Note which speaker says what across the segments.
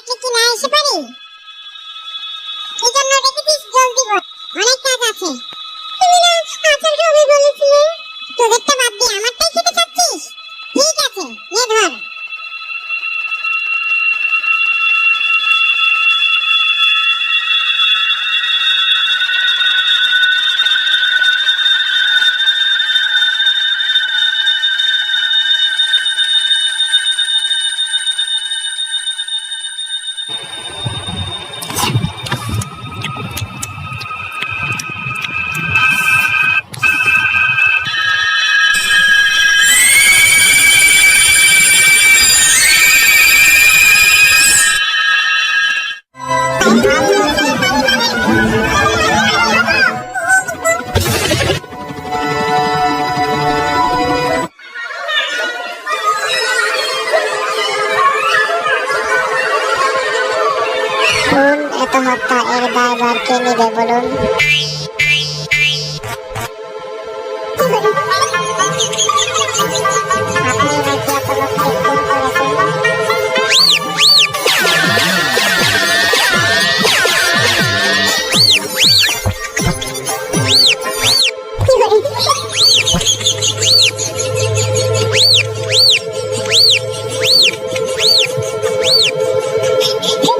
Speaker 1: রাত্রে কি না এসে পারি এজন্য ডেকেছিস জলদি বল অনেক কাজ আছে। তুমি না আচার খাবে বলেছিলে। তোদেরটা বাদ দিয়ে আমারটাই খেতে চাচ্ছিস। ঠিক আছে, নে ধর।
Speaker 2: হত্যা এর দায়ভার কে নেবে বলুন? আপনি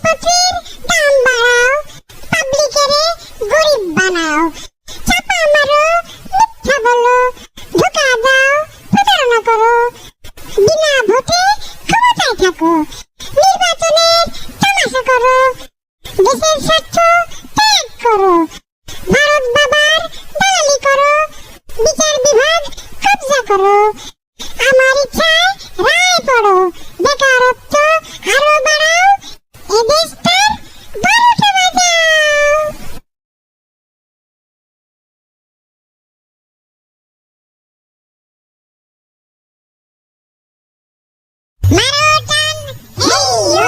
Speaker 1: জিনিসপত্রের দাম বাড়াও, পাবলিকেরে গরিব বানাও। চাপা মারো, মিথ্যা বলো, ধোকা দাও, প্রতারণা করো। বিনা ভোটে ক্ষমতায় থাকো। নির্বাচনের তামাশা করো। দেশের স্বার্থ ত্যাগ করো। ভারত বাবার দালালি করো। বিচার বিভাগ কবজা করো। আমার ইচ্ছায় রায় পড়ো। বেকারত্ব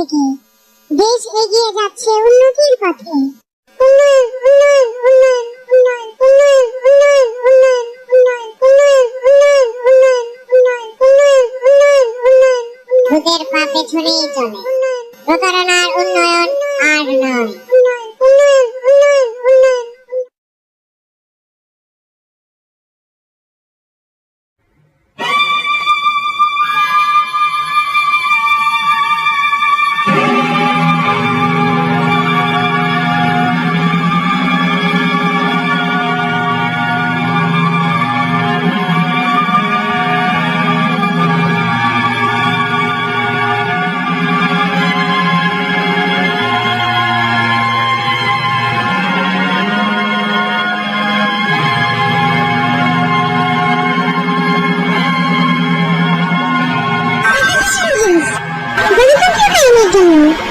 Speaker 1: থেকে দেশ
Speaker 2: এগিয়ে যাচ্ছে উন্নতির
Speaker 1: পথে। উন্নয়ন উন্নয়ন। 誰が嫌なの